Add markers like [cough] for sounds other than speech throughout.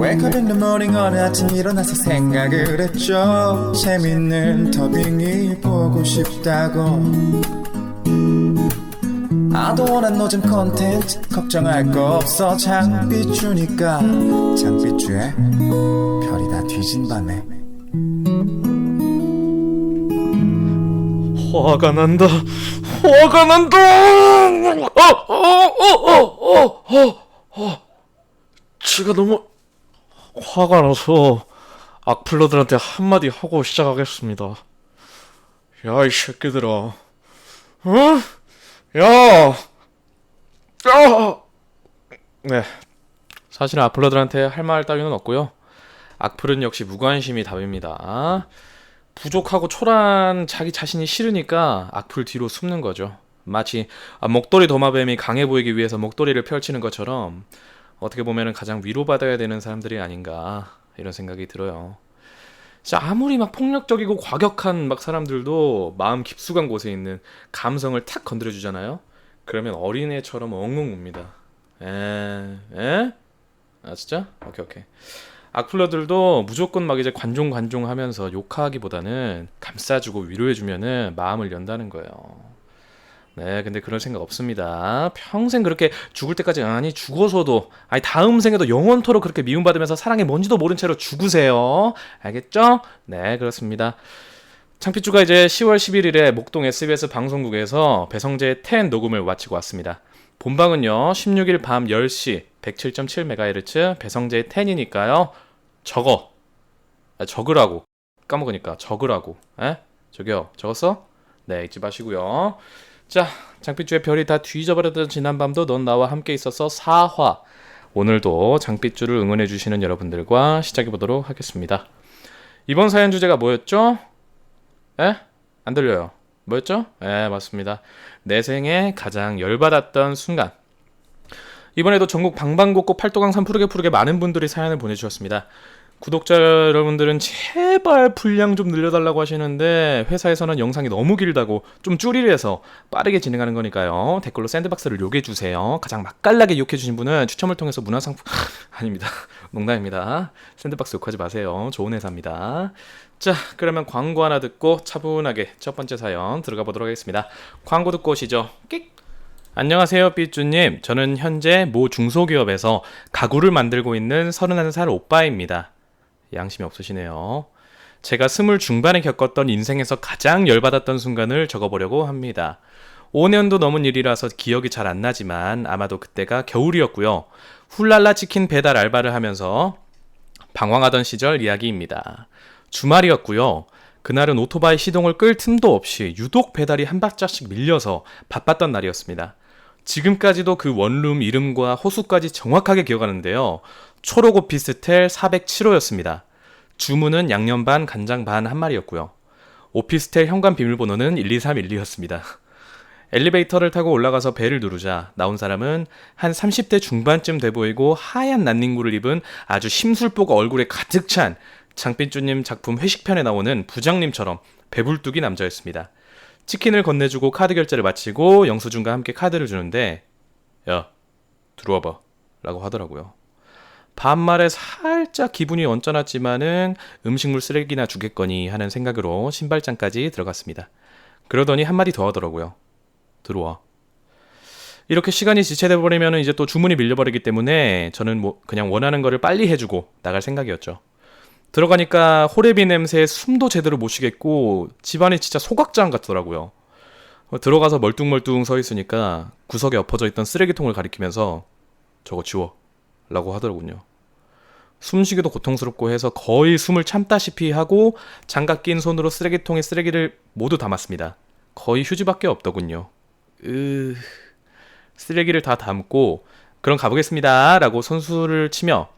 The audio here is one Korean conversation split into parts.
Wake up in the morning 어느 아침 일어나서 생각을 했죠 재밌는 더빙이 보고 싶다고 don't wanna 노잼 컨텐츠 걱정할 거 없어 장비 주니까 장비주에 별이 다 뒤진 밤에 화가 난다. 화가 난다. 어, 어어어어어 어 어. 지가 너무 화가 나서 악플러들한테 한마디 하고 시작하겠습니다. 야 이 새끼들아, 어? 야, 야. 네, 사실은 악플러들한테 할 말 따위는 없고요. 악플은 역시 무관심이 답입니다. 부족하고 초라한 자기 자신이 싫으니까 악플 뒤로 숨는 거죠. 마치 아, 목도리 도마뱀이 강해 보이기 위해서 목도리를 펼치는 것처럼 어떻게 보면은 가장 위로받아야 되는 사람들이 아닌가 이런 생각이 들어요. 진짜 아무리 막 폭력적이고 과격한 막 사람들도 마음 깊숙한 곳에 있는 감성을 탁 건드려 주잖아요. 그러면 어린애처럼 엉엉 웁니다. 에, 에? 아 진짜? 오케이 오케이. 악플러들도 무조건 막 이제 관종 관종 하면서 욕하기보다는 감싸주고 위로해주면은 마음을 연다는 거예요. 네, 근데 그런 생각 없습니다. 평생 그렇게 죽을 때까지 아니 죽어서도 아니 다음 생에도 영원토록 그렇게 미움받으면서 사랑이 뭔지도 모른 채로 죽으세요. 알겠죠? 네, 그렇습니다. 창피주가 이제 10월 11일에 목동 SBS 방송국에서 배성재의 텐 녹음을 마치고 왔습니다. 본방은요 16일 밤 10시 107.7MHz 배성재의 텐이니까요 적어 아, 적으라고 까먹으니까 적으라고 에? 저기요 적었어? 네 잊지 마시고요 자 장빛주의 별이 다 뒤져버렸던 지난밤도 넌 나와 함께 있어서 4화 오늘도 장빛주를 응원해 주시는 여러분들과 시작해 보도록 하겠습니다 이번 사연 주제가 뭐였죠? 에? 안 들려요 뭐였죠? 네 맞습니다 내 생에 가장 열받았던 순간 이번에도 전국 방방곡곡 팔도강 산 푸르게 푸르게 많은 분들이 사연을 보내주셨습니다. 구독자 여러분들은 제발 분량 좀 늘려달라고 하시는데 회사에서는 영상이 너무 길다고 좀 줄이려서 빠르게 진행하는 거니까요. 댓글로 샌드박스를 욕해 주세요. 가장 맛깔나게 욕해 주신 분은 추첨을 통해서 문화상품 [laughs] 아닙니다. [laughs] 농담입니다. 샌드박스 욕하지 마세요. 좋은 회사입니다. 자 그러면 광고 하나 듣고 차분하게 첫 번째 사연 들어가 보도록 하겠습니다. 광고 듣고 오시죠. 끽. 안녕하세요, 삐쭈님. 저는 현재 모 중소기업에서 가구를 만들고 있는 31살 오빠입니다. 양심이 없으시네요. 제가 스물 중반에 겪었던 인생에서 가장 열받았던 순간을 적어보려고 합니다. 5년도 넘은 일이라서 기억이 잘 안 나지만 아마도 그때가 겨울이었고요. 훌랄라 치킨 배달 알바를 하면서 방황하던 시절 이야기입니다. 주말이었고요. 그날은 오토바이 시동을 끌 틈도 없이 유독 배달이 한 발짝씩 밀려서 바빴던 날이었습니다. 지금까지도 그 원룸 이름과 호수까지 정확하게 기억하는데요. 초록 오피스텔 407호였습니다. 주문은 양념 반, 간장 반 한 마리였고요. 오피스텔 현관 비밀번호는 12312였습니다. [laughs] 엘리베이터를 타고 올라가서 벨을 누르자 나온 사람은 한 30대 중반쯤 돼 보이고 하얀 난닝구를 입은 아주 심술보가 얼굴에 가득 찬 장빈주님 작품 회식편에 나오는 부장님처럼 배불뚝이 남자였습니다. 치킨을 건네주고 카드 결제를 마치고 영수증과 함께 카드를 주는데 야 들어와 봐 라고 하더라고요. 반말에 살짝 기분이 언짢았지만은 음식물 쓰레기나 주겠거니 하는 생각으로 신발장까지 들어갔습니다. 그러더니 한마디 더 하더라고요. 들어와. 이렇게 시간이 지체돼 버리면 이제 또 주문이 밀려버리기 때문에 저는 뭐 그냥 원하는 거를 빨리 해주고 나갈 생각이었죠. 들어가니까 호레비 냄새에 숨도 제대로 못 쉬겠고 집안이 진짜 소각장 같더라고요. 어, 들어가서 멀뚱멀뚱 서 있으니까 구석에 엎어져 있던 쓰레기통을 가리키면서 저거 지워 라고 하더군요. 숨쉬기도 고통스럽고 해서 거의 숨을 참다시피 하고 장갑 낀 손으로 쓰레기통에 쓰레기를 모두 담았습니다. 거의 휴지밖에 없더군요. 으... 쓰레기를 다 담고 그럼 가보겠습니다 라고 선수를 치며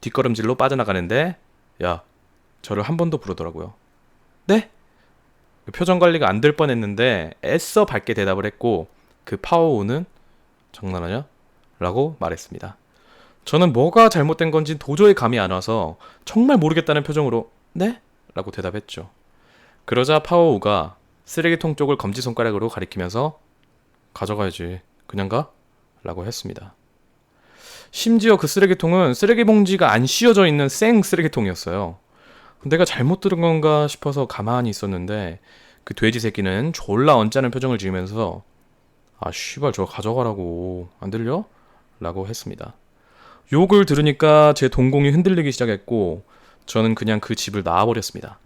뒷걸음질로 빠져나가는데 야, 저를 한 번 더 부르더라고요. 네? 표정 관리가 안 될 뻔했는데 애써 밝게 대답을 했고 그 파워우는 장난하냐? 라고 말했습니다. 저는 뭐가 잘못된 건지 도저히 감이 안 와서 정말 모르겠다는 표정으로 네? 라고 대답했죠. 그러자 파워우가 쓰레기통 쪽을 검지손가락으로 가리키면서 가져가야지. 그냥 가? 라고 했습니다. 심지어 그 쓰레기통은 쓰레기 봉지가 안 씌워져 있는 생 쓰레기통이었어요. 내가 잘못 들은 건가 싶어서 가만히 있었는데 그 돼지 새끼는 졸라 언짢은 표정을 지으면서 아 씨발 저거 가져가라고 안 들려? 라고 했습니다. 욕을 들으니까 제 동공이 흔들리기 시작했고 저는 그냥 그 집을 나와버렸습니다.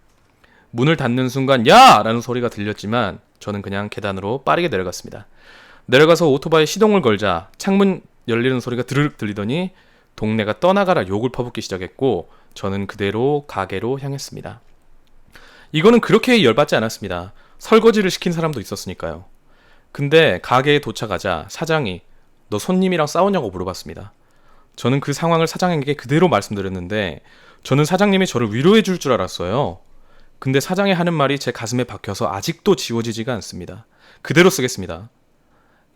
문을 닫는 순간 야! 라는 소리가 들렸지만 저는 그냥 계단으로 빠르게 내려갔습니다. 내려가서 오토바이 시동을 걸자 창문 열리는 소리가 드르륵 들리더니 동네가 떠나가라 욕을 퍼붓기 시작했고 저는 그대로 가게로 향했습니다. 이거는 그렇게 열받지 않았습니다. 설거지를 시킨 사람도 있었으니까요. 근데 가게에 도착하자 사장이 너 손님이랑 싸우냐고 물어봤습니다. 저는 그 상황을 사장에게 그대로 말씀드렸는데 저는 사장님이 저를 위로해 줄 줄 알았어요. 근데 사장이 하는 말이 제 가슴에 박혀서 아직도 지워지지가 않습니다. 그대로 쓰겠습니다.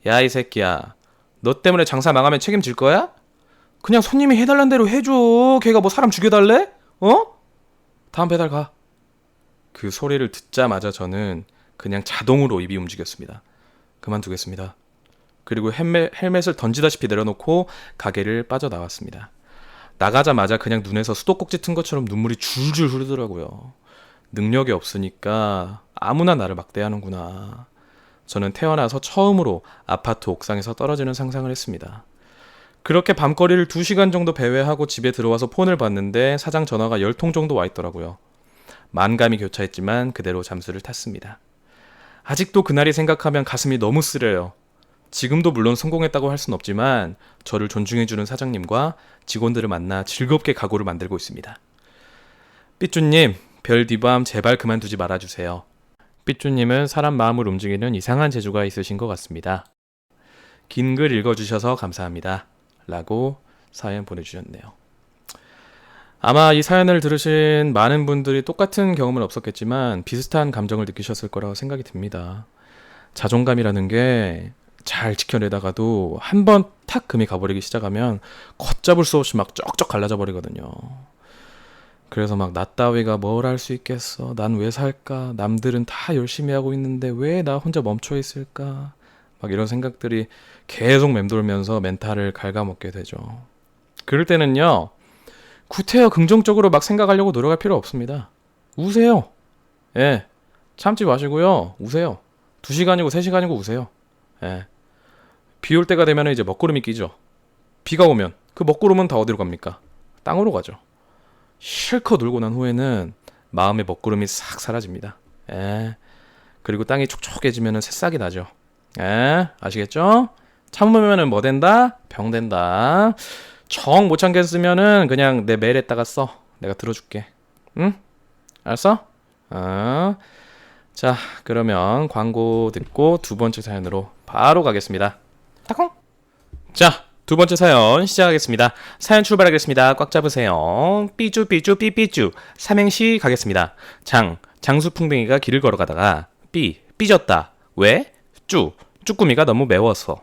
야, 이 새끼야. 너 때문에 장사 망하면 책임질 거야? 그냥 손님이 해달란 대로 해줘. 걔가 뭐 사람 죽여달래? 어? 다음 배달 가. 그 소리를 듣자마자 저는 그냥 자동으로 입이 움직였습니다. 그만두겠습니다. 그리고 헬멧, 헬멧을 던지다시피 내려놓고 가게를 빠져나왔습니다. 나가자마자 그냥 눈에서 수도꼭지 튼 것처럼 눈물이 줄줄 흐르더라고요. 능력이 없으니까 아무나 나를 막대하는구나. 저는 태어나서 처음으로 아파트 옥상에서 떨어지는 상상을 했습니다. 그렇게 밤거리를 2시간 정도 배회하고 집에 들어와서 폰을 봤는데 사장 전화가 10통 정도 와 있더라고요. 만감이 교차했지만 그대로 잠수를 탔습니다. 아직도 그날이 생각하면 가슴이 너무 쓰려요. 지금도 물론 성공했다고 할 순 없지만 저를 존중해주는 사장님과 직원들을 만나 즐겁게 가구를 만들고 있습니다. 삐쭈님, 별 뒤밤 제발 그만두지 말아주세요. 삐쭈님은 사람 마음을 움직이는 이상한 재주가 있으신 것 같습니다. 긴 글 읽어주셔서 감사합니다. 라고 사연 보내주셨네요. 아마 이 사연을 들으신 많은 분들이 똑같은 경험은 없었겠지만 비슷한 감정을 느끼셨을 거라고 생각이 듭니다. 자존감이라는 게 잘 지켜내다가도 한 번 탁 금이 가버리기 시작하면 걷잡을 수 없이 막 쩍쩍 갈라져 버리거든요. 그래서 막 나 따위가 뭘 할 수 있겠어. 난 왜 살까? 남들은 다 열심히 하고 있는데 왜 나 혼자 멈춰 있을까? 막 이런 생각들이 계속 맴돌면서 멘탈을 갉아먹게 되죠. 그럴 때는요. 구태여 긍정적으로 막 생각하려고 노력할 필요 없습니다. 우세요. 예. 참지 마시고요. 우세요. 2시간이고 3시간이고 우세요. 예. 비 올 때가 되면 이제 먹구름이 끼죠. 비가 오면 그 먹구름은 다 어디로 갑니까? 땅으로 가죠. 실컷 울고 난 후에는 마음의 먹구름이 싹 사라집니다. 예. 그리고 땅이 촉촉해지면 새싹이 나죠. 예. 아시겠죠? 참으면은 뭐 된다? 병 된다. 정 못 참겠으면은 그냥 내 메일에다가 써. 내가 들어줄게. 응? 알았어? 어. 자, 그러면 광고 듣고 두 번째 사연으로 바로 가겠습니다. 따콩. 자, 두 번째 사연 시작하겠습니다. 사연 출발하겠습니다. 꽉 잡으세요. 삐쭈 삐쭈 삐삐쭈 삼행시 가겠습니다. 장 장수풍뎅이가 길을 걸어가다가 삐 삐졌다. 왜? 쭈 쭈꾸미가 너무 매워서.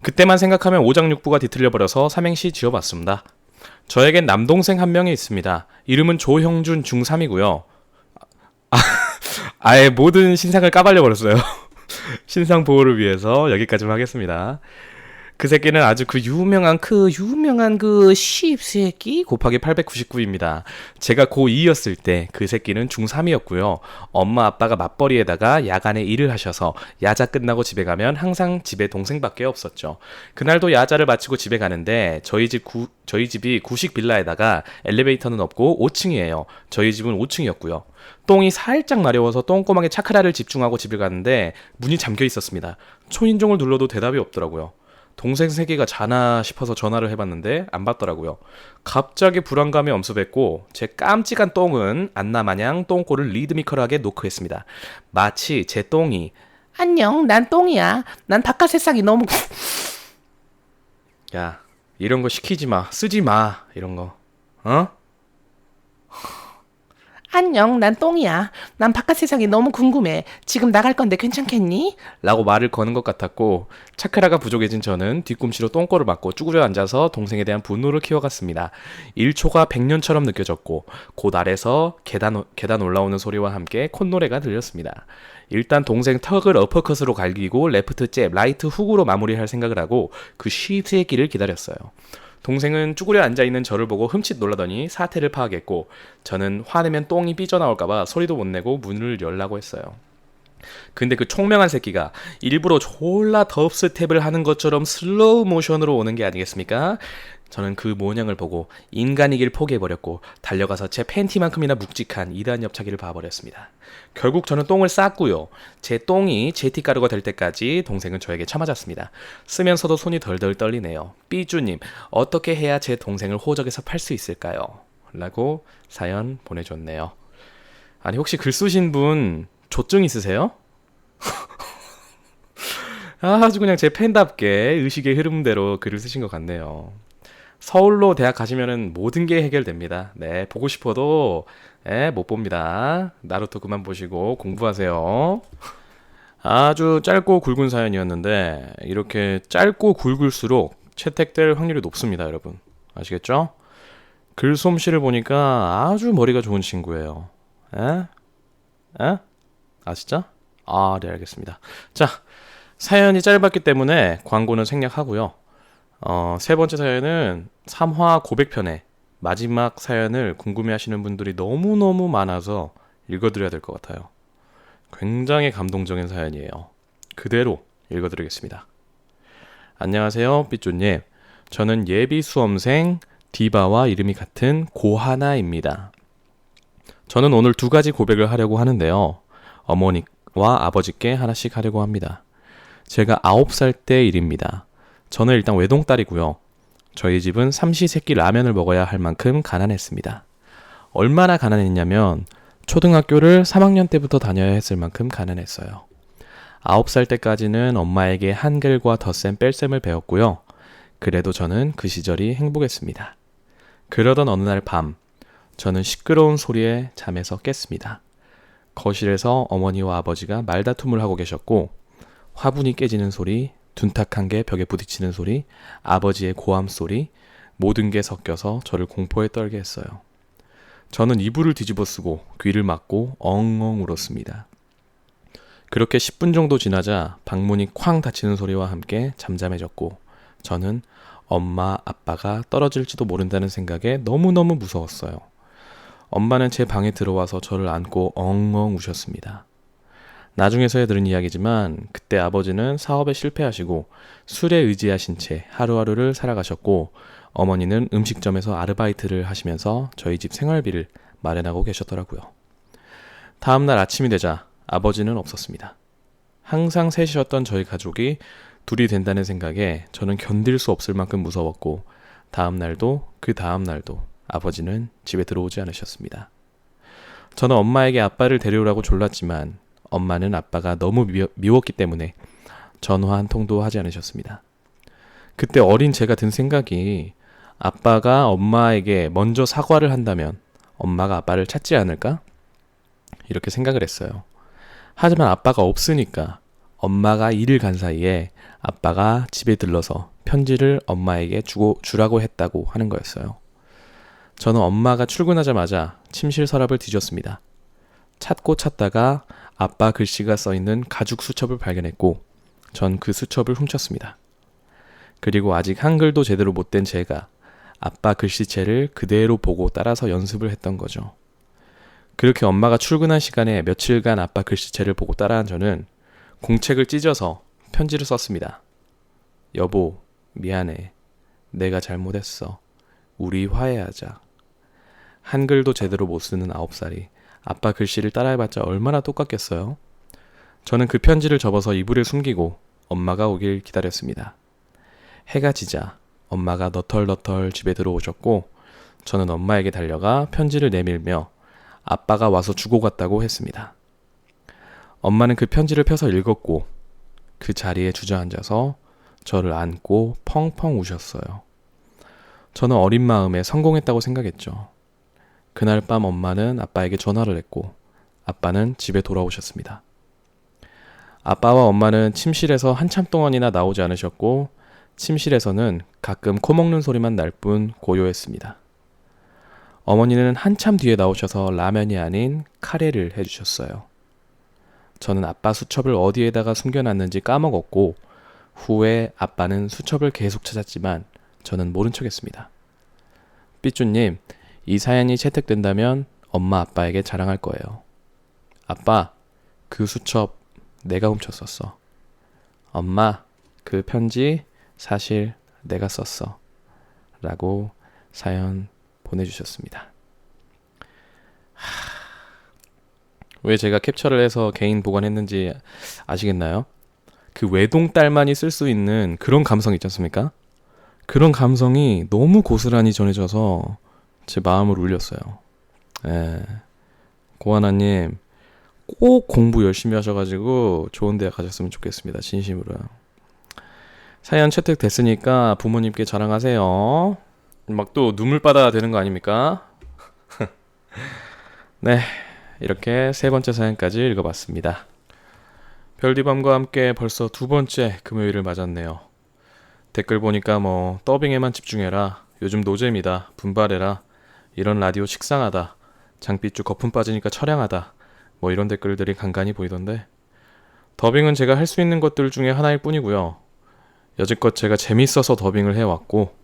그때만 생각하면 오장육부가 뒤틀려 버려서 삼행시 지어봤습니다. 저에겐 남동생 한 명이 있습니다. 이름은 조형준 중3이고요. 아, [laughs] 아예 모든 신상을 까발려 버렸어요. [laughs] 신상 보호를 위해서 여기까지만 하겠습니다. 그 새끼는 아주 그 유명한 그 유명한 그 씹새끼 곱하기 899입니다. 제가 고2였을 때 그 새끼는 중3이었고요. 엄마 아빠가 맞벌이에다가 야간에 일을 하셔서 야자 끝나고 집에 가면 항상 집에 동생밖에 없었죠. 그날도 야자를 마치고 집에 가는데 저희 집 구, 저희 집이 구식 빌라에다가 엘리베이터는 없고 5층이에요. 저희 집은 5층이었고요. 똥이 살짝 마려워서 똥꼬막에 차크라를 집중하고 집에 가는데 문이 잠겨 있었습니다. 초인종을 눌러도 대답이 없더라고요. 동생 세계가 자나 싶어서 전화를 해봤는데 안 받더라고요. 갑자기 불안감이 엄습했고 제 깜찍한 똥은 안나마냥 똥꼬를 리드미컬하게 노크했습니다. 마치 제 똥이 안녕, 난 똥이야. 난 바깥 세상이 너무 [laughs] 야 이런 거 시키지 마 쓰지 마 이런 거 어? 안녕, 난 똥이야. 난 바깥 세상이 너무 궁금해. 지금 나갈 건데 괜찮겠니? 라고 말을 거는 것 같았고 차크라가 부족해진 저는 뒤꿈치로 똥꼬를 맞고 쭈그려 앉아서 동생에 대한 분노를 키워갔습니다. 1초가 100년처럼 느껴졌고 곧 아래서 계단, 계단 올라오는 소리와 함께 콧노래가 들렸습니다. 일단 동생 턱을 어퍼컷으로 갈기고 레프트 잽, 라이트 훅으로 마무리할 생각을 하고 그 시트의 길을 기다렸어요. 동생은 쭈그려 앉아 있는 저를 보고 흠칫 놀라더니 사태를 파악했고 저는 화내면 똥이 삐져나올까봐 소리도 못 내고 문을 열라고 했어요. 근데 그 총명한 새끼가 일부러 졸라 덥스텝을 하는 것처럼 슬로우 모션으로 오는 게 아니겠습니까? 저는 그 모양을 보고 인간이길 포기해버렸고 달려가서 제 팬티만큼이나 묵직한 이단 옆차기를 봐버렸습니다. 결국 저는 똥을 쌌고요. 제 똥이 제티가루가 될 때까지 동생은 저에게 참아잤습니다. 쓰면서도 손이 덜덜 떨리네요. 삐쭈님, 어떻게 해야 제 동생을 호적에서 팔 수 있을까요? 라고 사연 보내줬네요. 아니 혹시 글 쓰신 분 조증 있으세요? [laughs] 아주 그냥 제 팬답게 의식의 흐름대로 글을 쓰신 것 같네요. 서울로 대학 가시면은 모든 게 해결됩니다. 네, 보고 싶어도 예, 못 봅니다. 나루토 그만 보시고 공부하세요. 아주 짧고 굵은 사연이었는데 이렇게 짧고 굵을수록 채택될 확률이 높습니다, 여러분. 아시겠죠? 글솜씨를 보니까 아주 머리가 좋은 친구예요. 에? 에? 아 진짜? 아, 네 알겠습니다. 자, 사연이 짧았기 때문에 광고는 생략하고요. 어, 세 번째 사연은 3화 고백편의 마지막 사연을 궁금해하시는 분들이 너무너무 많아서 읽어드려야 될 것 같아요. 굉장히 감동적인 사연이에요. 그대로 읽어드리겠습니다. 안녕하세요, 삐쭈님. 저는 예비 수험생 디바와 이름이 같은 고하나입니다. 저는 오늘 두 가지 고백을 하려고 하는데요. 어머니와 아버지께 하나씩 하려고 합니다. 제가 9살 때 일입니다. 저는 일단 외동딸이고요. 저희 집은 삼시세끼 라면을 먹어야 할 만큼 가난했습니다. 얼마나 가난했냐면 초등학교를 3학년 때부터 다녀야 했을 만큼 가난했어요. 9살 때까지는 엄마에게 한글과 덧셈 뺄셈을 배웠고요. 그래도 저는 그 시절이 행복했습니다. 그러던 어느 날 밤, 저는 시끄러운 소리에 잠에서 깼습니다. 거실에서 어머니와 아버지가 말다툼을 하고 계셨고, 화분이 깨지는 소리, 둔탁한 게 벽에 부딪히는 소리, 아버지의 고함 소리, 모든 게 섞여서 저를 공포에 떨게 했어요. 저는 이불을 뒤집어 쓰고 귀를 막고 엉엉 울었습니다. 그렇게 10분 정도 지나자 방문이 쾅 닫히는 소리와 함께 잠잠해졌고 저는 엄마, 아빠가 떨어질지도 모른다는 생각에 너무너무 무서웠어요. 엄마는 제 방에 들어와서 저를 안고 엉엉 우셨습니다. 나중에서야 들은 이야기지만 그때 아버지는 사업에 실패하시고 술에 의지하신 채 하루하루를 살아가셨고 어머니는 음식점에서 아르바이트를 하시면서 저희 집 생활비를 마련하고 계셨더라고요. 다음날 아침이 되자 아버지는 없었습니다. 항상 셋이었던 저희 가족이 둘이 된다는 생각에 저는 견딜 수 없을 만큼 무서웠고 다음날도 그 다음날도 아버지는 집에 들어오지 않으셨습니다. 저는 엄마에게 아빠를 데려오라고 졸랐지만 엄마는 아빠가 너무 미, 미웠기 때문에 전화 한 통도 하지 않으셨습니다. 그때 어린 제가 든 생각이 아빠가 엄마에게 먼저 사과를 한다면 엄마가 아빠를 찾지 않을까? 이렇게 생각을 했어요. 하지만 아빠가 없으니까 엄마가 일을 간 사이에 아빠가 집에 들러서 편지를 엄마에게 주고 주라고 했다고 하는 거였어요. 저는 엄마가 출근하자마자 침실 서랍을 뒤졌습니다. 찾고 찾다가 아빠 글씨가 써 있는 가죽 수첩을 발견했고 전 그 수첩을 훔쳤습니다. 그리고 아직 한글도 제대로 못된 제가 아빠 글씨체를 그대로 보고 따라서 연습을 했던 거죠. 그렇게 엄마가 출근한 시간에 며칠간 아빠 글씨체를 보고 따라한 저는 공책을 찢어서 편지를 썼습니다. 여보, 미안해. 내가 잘못했어. 우리 화해하자. 한글도 제대로 못 쓰는 아홉 살이 아빠 글씨를 따라해봤자 얼마나 똑같겠어요? 저는 그 편지를 접어서 이불에 숨기고 엄마가 오길 기다렸습니다. 해가 지자 엄마가 너털너털 집에 들어오셨고 저는 엄마에게 달려가 편지를 내밀며 아빠가 와서 주고 갔다고 했습니다. 엄마는 그 편지를 펴서 읽었고 그 자리에 주저앉아서 저를 안고 펑펑 우셨어요. 저는 어린 마음에 성공했다고 생각했죠. 그날 밤 엄마는 아빠에게 전화를 했고 아빠는 집에 돌아오셨습니다. 아빠와 엄마는 침실에서 한참 동안이나 나오지 않으셨고 침실에서는 가끔 코 먹는 소리만 날 뿐 고요했습니다. 어머니는 한참 뒤에 나오셔서 라면이 아닌 카레를 해주셨어요. 저는 아빠 수첩을 어디에다가 숨겨놨는지 까먹었고 후에 아빠는 수첩을 계속 찾았지만 저는 모른 척했습니다. 삐쭈님, 이 사연이 채택된다면 엄마 아빠에게 자랑할 거예요. 아빠, 그 수첩 내가 훔쳤었어. 엄마, 그 편지 사실 내가 썼어. 라고 사연 보내주셨습니다. 하... 왜 제가 캡처를 해서 개인 보관했는지 아시겠나요? 그 외동딸만이 쓸 수 있는 그런 감성 있지 않습니까? 그런 감성이 너무 고스란히 전해져서 제 마음을 울렸어요. 예. 고하나님, 꼭 공부 열심히 하셔가지고 좋은 대학 가셨으면 좋겠습니다. 진심으로요. 사연 채택됐으니까 부모님께 자랑하세요. 막 또 눈물바다 되는 거 아닙니까? [laughs] 네. 이렇게 세 번째 사연까지 읽어봤습니다. 별디밤과 함께 벌써 두 번째 금요일을 맞았네요. 댓글 보니까 뭐 더빙에만 집중해라. 요즘 노잼이다. 분발해라. 이런 라디오 식상하다. 장삐쭈 거품 빠지니까 처량하다. 뭐 이런 댓글들이 간간히 보이던데 더빙은 제가 할 수 있는 것들 중에 하나일 뿐이고요. 여지껏 제가 재밌어서 더빙을 해왔고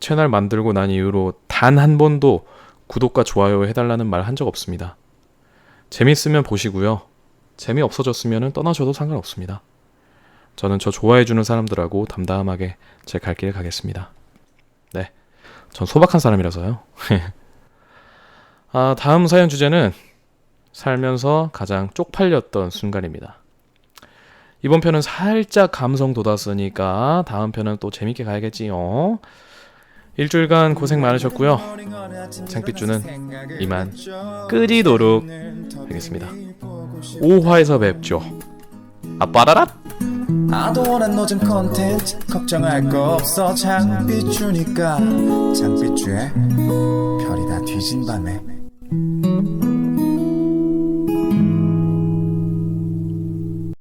채널 만들고 난 이후로 단 한 번도 구독과 좋아요 해달라는 말 한 적 없습니다. 재밌으면 보시고요. 재미 없어졌으면 떠나셔도 상관없습니다. 저는 저 좋아해주는 사람들하고 담담하게 제 갈 길 가겠습니다. 네. 전 소박한 사람이라서요. 아, 다음 사연 주제는 살면서 가장 쪽팔렸던 순간입니다. 이번 편은 살짝 감성 돋았으니까 다음 편은 또 재밌게 가야겠지요. 일주일간 고생 많으셨고요. 장삐쭈는 이만 끄리도록 하겠습니다. 5화에서 뵙죠. 아빠라랏! 아도란 노잼 컨텐츠. 걱정할 거 없어. 장비주니까. 장비주의 별이 다 뒤진 밤에